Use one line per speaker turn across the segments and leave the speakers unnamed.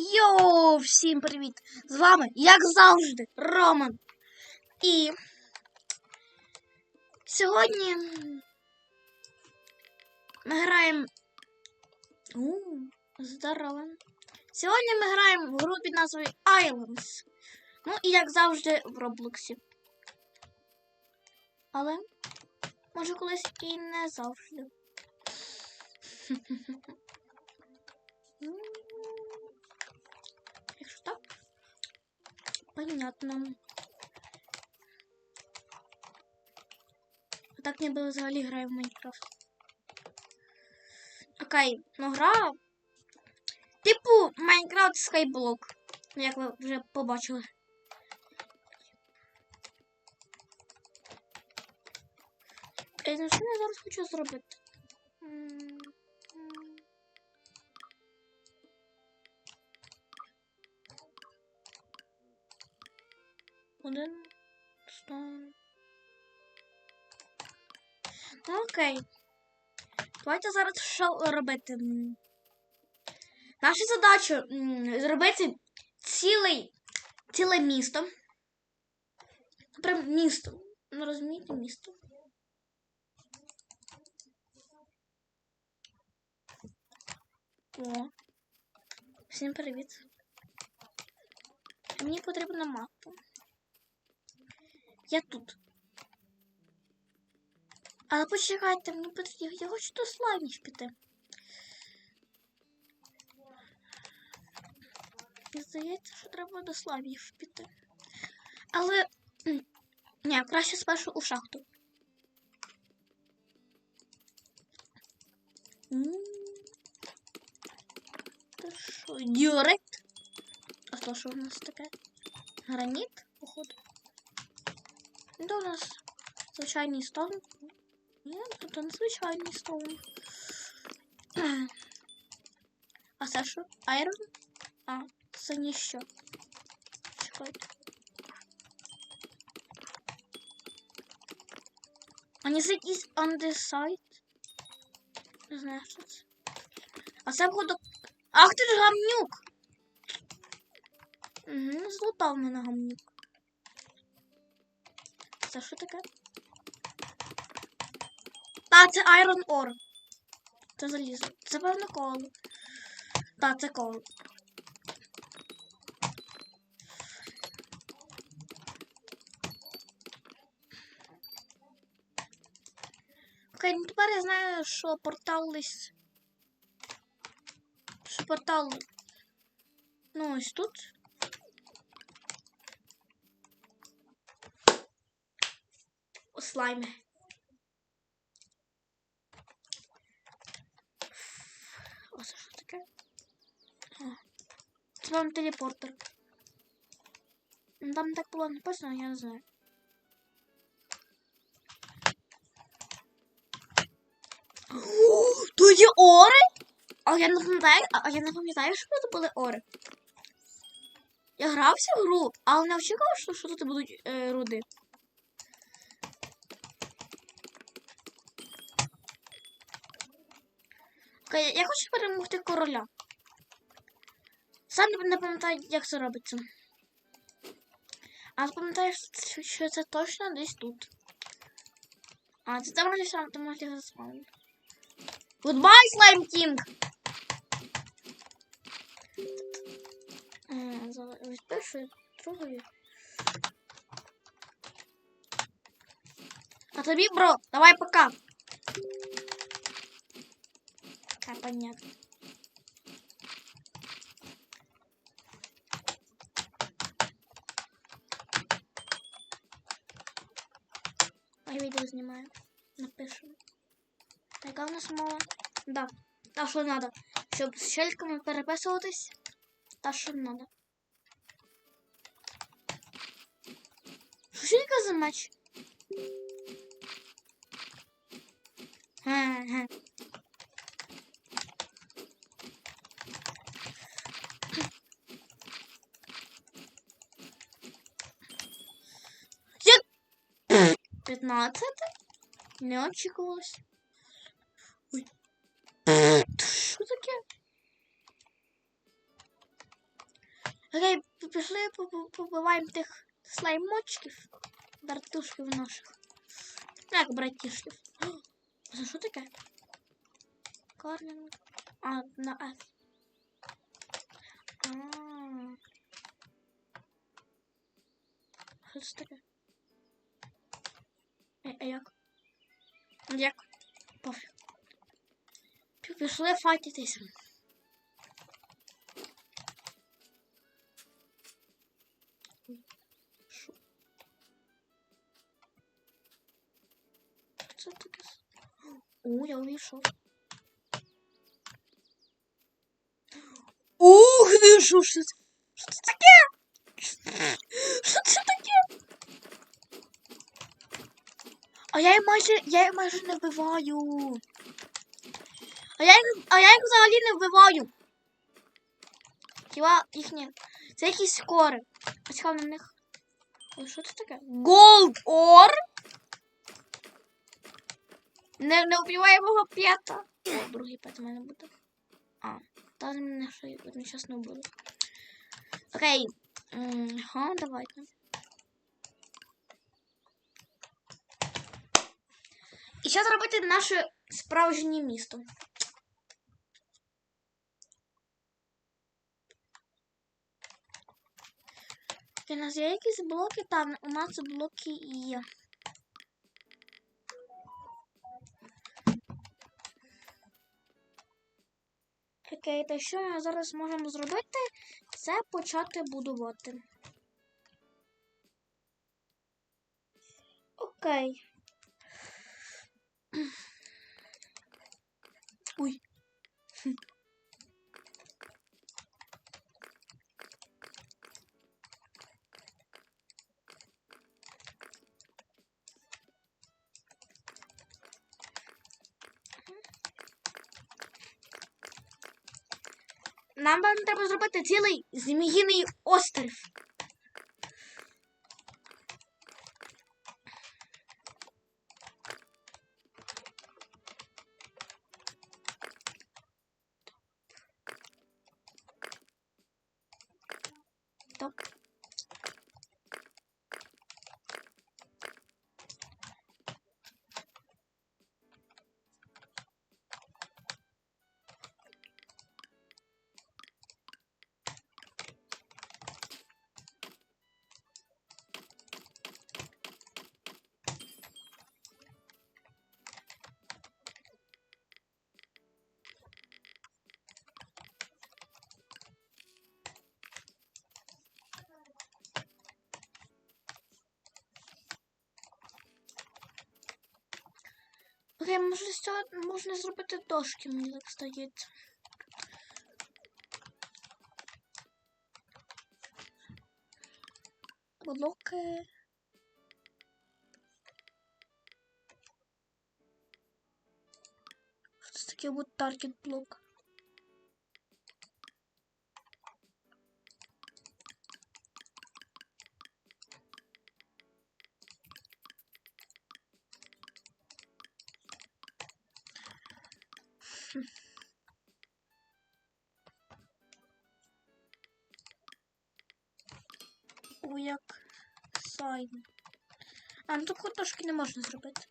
Йоу, всім привіт! З вами, як завжди, Роман. І сьогодні ми граємо. У, здорово. Сьогодні ми граємо в гру під назвою Islands. Ну і як завжди в Роблоксі. Але може колись і не завжди. понятно. А так ніби взагалі граю в Майнкрафт. Окей, ну гра. Типу Майнкрафт Skyblock. Ну, Як ви вже побачили. Я зараз хочу зробити? Один. Стон. Ну, окей. Давайте зараз що робити. Наша задача зробити цілий, ціле місто. Прям місто. Ну, розумієте, місто. О. Всім привіт. Мені потрібна мапа. Я тут. Але почекайте, мені потрібно. Я хочу до слаймів піти. Здається, що треба до слаймів піти. Але. Ні, краще спершу у шахту. Та що, діорит? А то що у нас таке? Граніт, походу. Ну, у нас звичайний стон. Ні, тут не звичайний стон. А це що? Айрон? А, це ніщо. Чекайте. А не the side? Не знаю, що це. А це походу... Ах ти ж гамнюк! Угу, злутав мене гамнюк. Це що таке? Та, це Iron Ore. Це залізо. Це певно коло. Та, це коло. Окей, ну тепер я знаю, що портал десь. Що портал. Ну, ось тут. Слайми. О, це що таке? Це вам телепортер. Там так було написано, я не знаю. Тут є ори? А я не пам'ятаю, а я не пам'ятаю, що тут були ори. Я грався в гру, але не очікував, що, що тут будуть е, руди. Я хочу перемогти короля. Сам не пам'ятаю, як це робиться. А пам'ятаю, що- це точно десь тут. А, це там сам, там можна заспавнити. Goodbye, Slime King! Е, Від першої, другої. А тобі, бро, давай пока. А, понятно. Я відео знімаю. Напишемо. Яка в нас мова? Да. Та, що надо. Щоб з щельками переписуватись. Та, що надо. Що за меч? 15? Не очікувалось. Ой. Що таке? Окей, п- пішли по- по- побиваємо тих слаймочків. Братушків наших. Ну, Як братішків. О, За що таке? Корнінг. А, на F. А. Що це таке? Як? Як? Пофіг. Пі- Пішли файтитися. Це таке? О, я увійшов. Ух, ти що ж це таке? Що це таке? А я їх майже, я їх майже не вбиваю. А я їх, а я їх взагалі не вбиваю. Хіба їхні. Це якісь скори. Цікаво на них. Ой, що це таке? Gold Ore? Не, не вбиває мого п'ята. О, другий п'ят у мене буде. А, та мене ще одночасно буде. Окей. Ага, давайте. І що зробити наше справжнє місто? У нас є якісь блоки, там у нас блоки є. Окей, то що ми зараз можемо зробити? Це почати будувати. Окей. Ой. Нам треба зробити цілий зміїний острів. Окей, може з цього можна зробити дошки, мені так здається. Блоки. Що це таке от таргет блок? О, як сайн. А, ну тут дошки не можна зробити.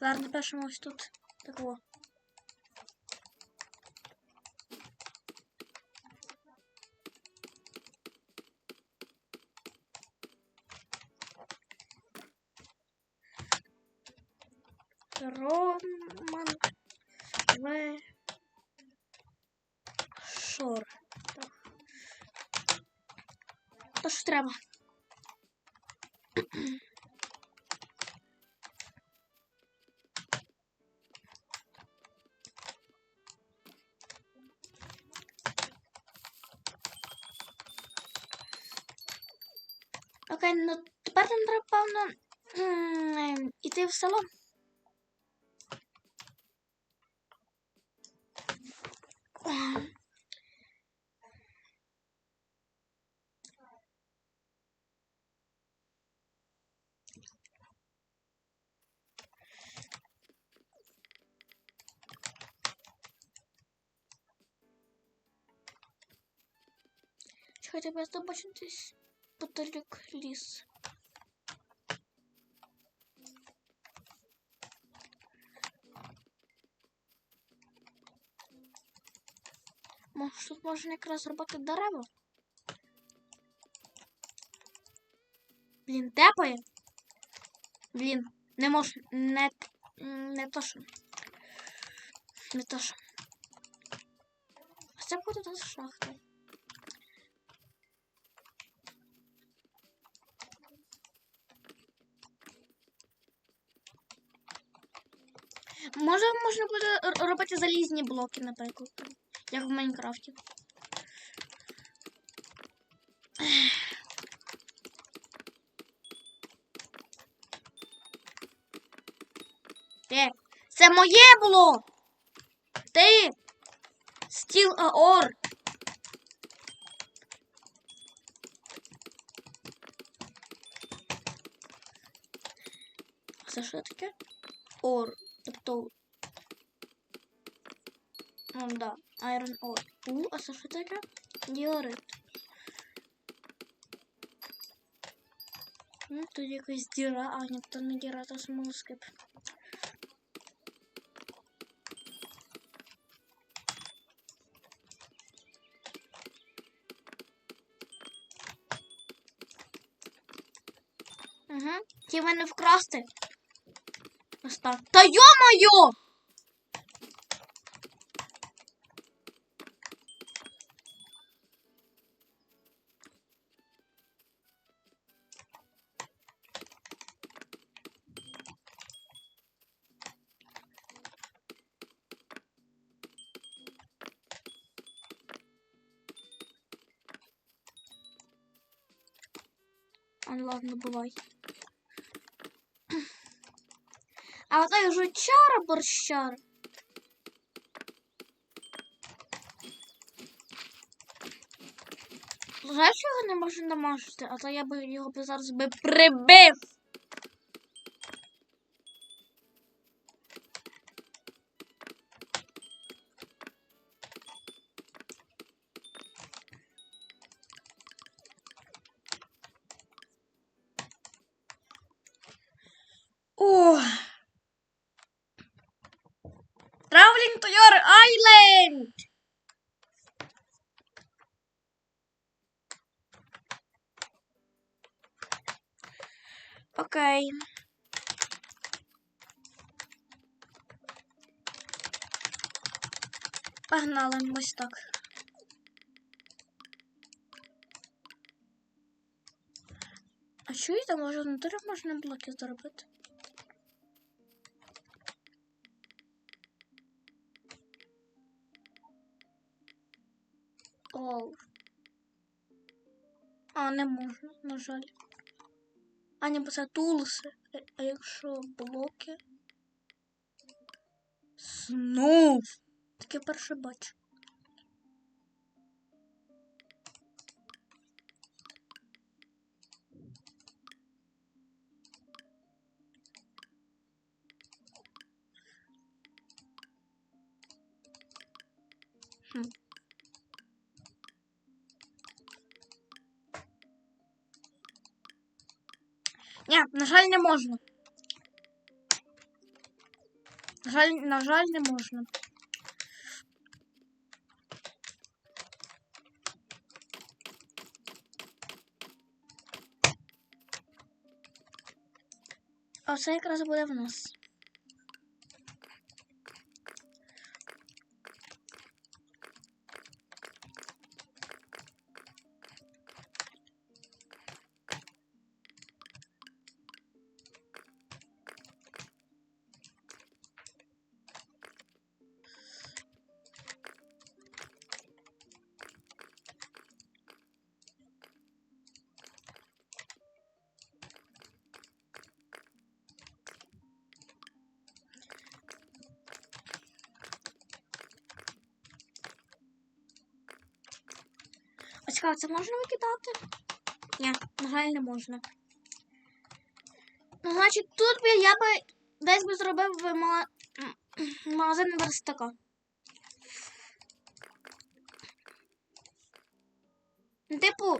Зараз напишемо ось тут такого. Роман Так. То що треба? Окей, ну тепер нам треба, певно, м, іти в село. Хоча б я бачу десь потолік ліс. Може, тут можна якраз зробити дерева? Блін, тепає. Блін, не можу. Не, не то що. Не то що. Це буде тут шахта. Може, можна буде робити залізні блоки, наприклад. Як в Майнкрафті. Ти. Це моє було. Ти. Стіл Аор. Це що таке? Ор. Тобто. Ну да. Iron Ore. У, а це що таке? Діорит. Ну, тут якась діра, а ні, то не діра, то смолоскип. Угу. Ті мене вкрасти. Ось так. Та йо-моє! Бувай. А отой жучара борщар. Жаль, що його не можу намажити, а то я би його би зараз би прибив. Погнали ось так. А чуєте, може на турі можна блоки зробити? Оу. А, не можна, на жаль. А не бо тулси. А якщо блоки? Знов. Таке перше бачу. Ні, на жаль, не можна. На жаль, на жаль, не можна. А це якраз буде в нас. Цікаво, це можна викидати? Ні, на жаль, не можна. Ну, значить, тут би я би десь би зробив би мала... магазин верстака. Типу,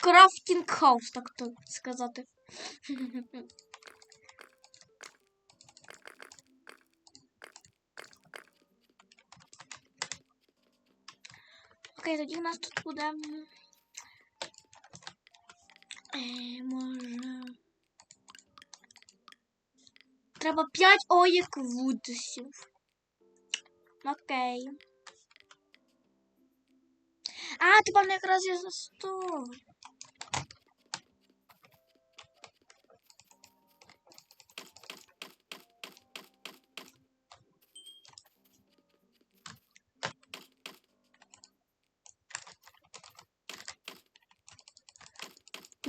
крафтінг хаус, так то сказати. Окей, тоді у нас тут м, Е, може. Треба 5 оїк вудсів. Окей. А, ти певно якраз я за 100.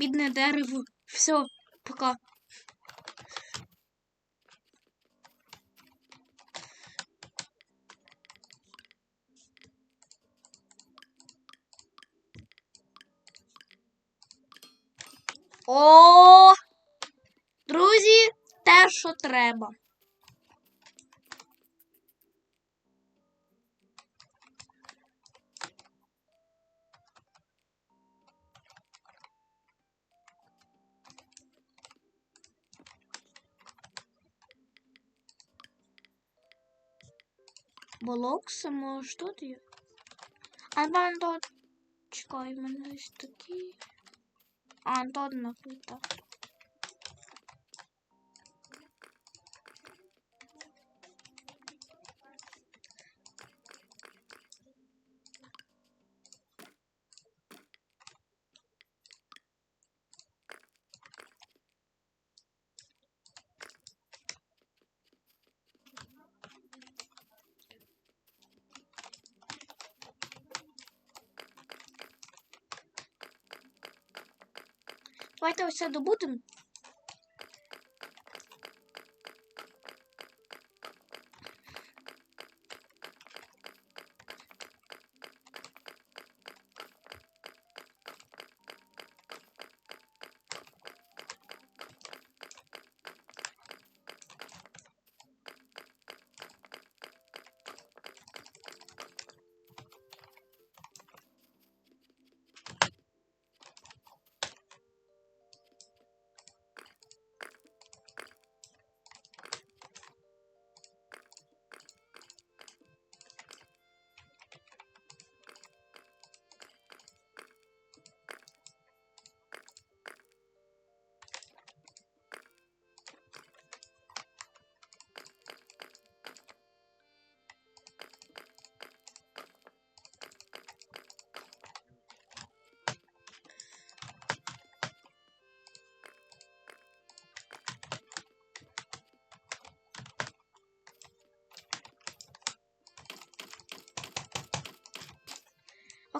Бідне дерево. Все, пока. О! Друзі, те, що треба. Болокса, може тут є? А тут. Чекай, мене ось такі. А, то одна Давайте ось це добудемо.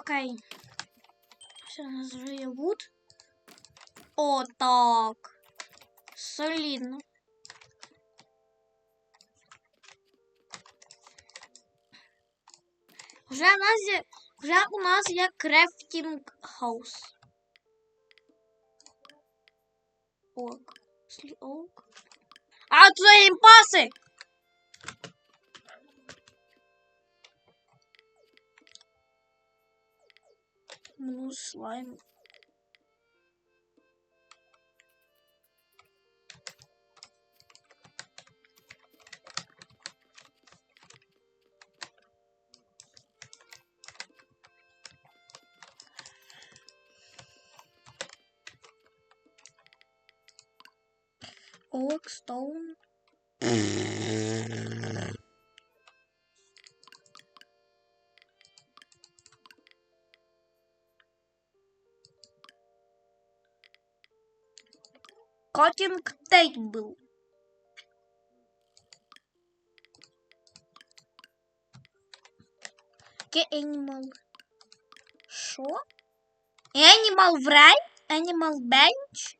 Окей. Все, у нас вже є вуд. О, так. Солідно. Вже у нас є, вже у нас є крафтінг хаус. Ок. Слі ок. А, це імпаси! Ну, слайм. Ок, стоун. Котинг. Ке animal. Що? Animal write? Animal bench?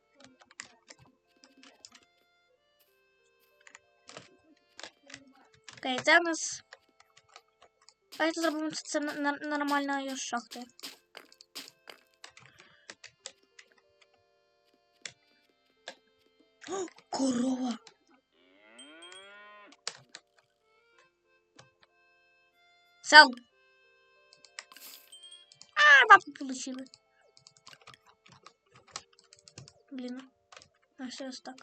Окей, це у нас. Давайте зробимо це нормальною шахтою. Корова. Сел. А, бабку получили. Блін. А ось так.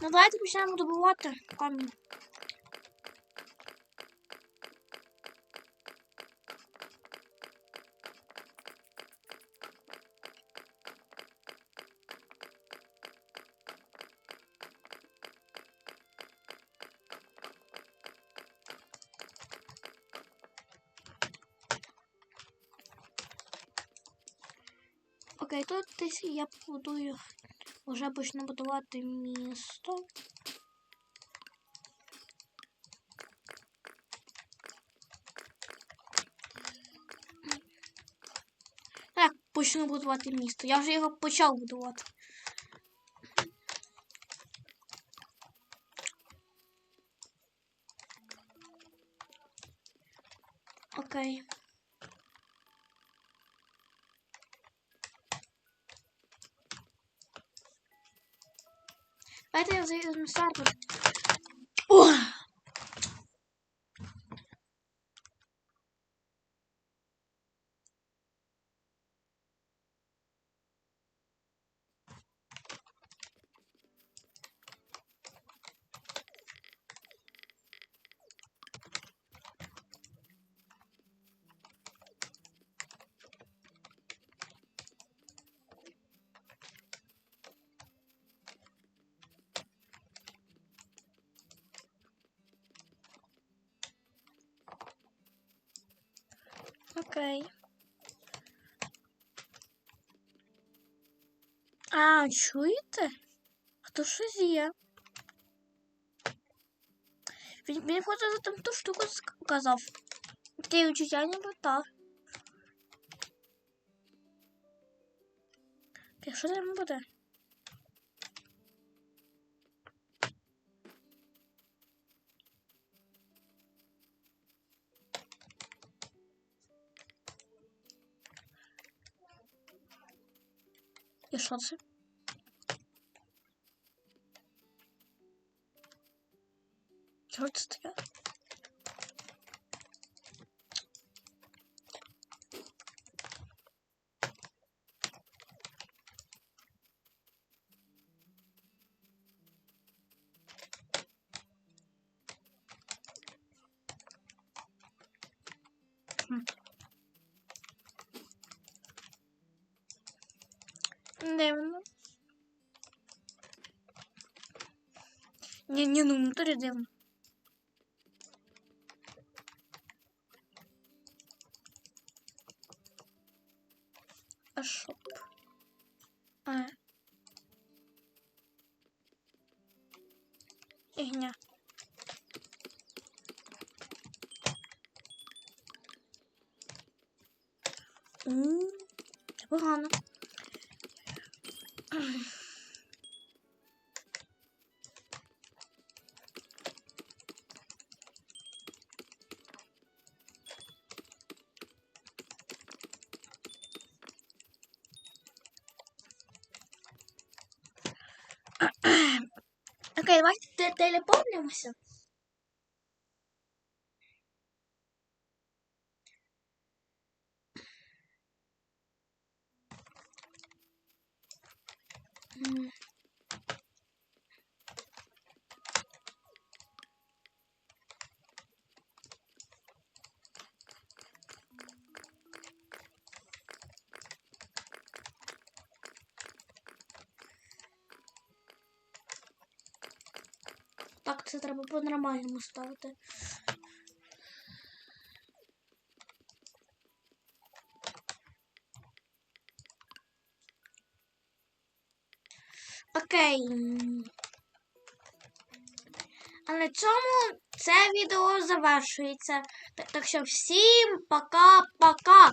Ну, давайте почнемо добувати камінь. Десь я побудую, вже почну будувати місто. Так, почну будувати місто. Я вже його почав будувати. Окей. Давайте я заїду старту. О! Окей. А, чуєте? Хто щось є? Він, він хоче за там ту штуку сказав. Ти відчуття ніби так. Окей, що там буде? І що це? Ну дивно. А шоп. А. Ігня. Це погано. Телепортнемося. М. Так, це треба по-нормальному ставити. Окей. А на цьому це відео завершується. Так, так що всім пока-пока!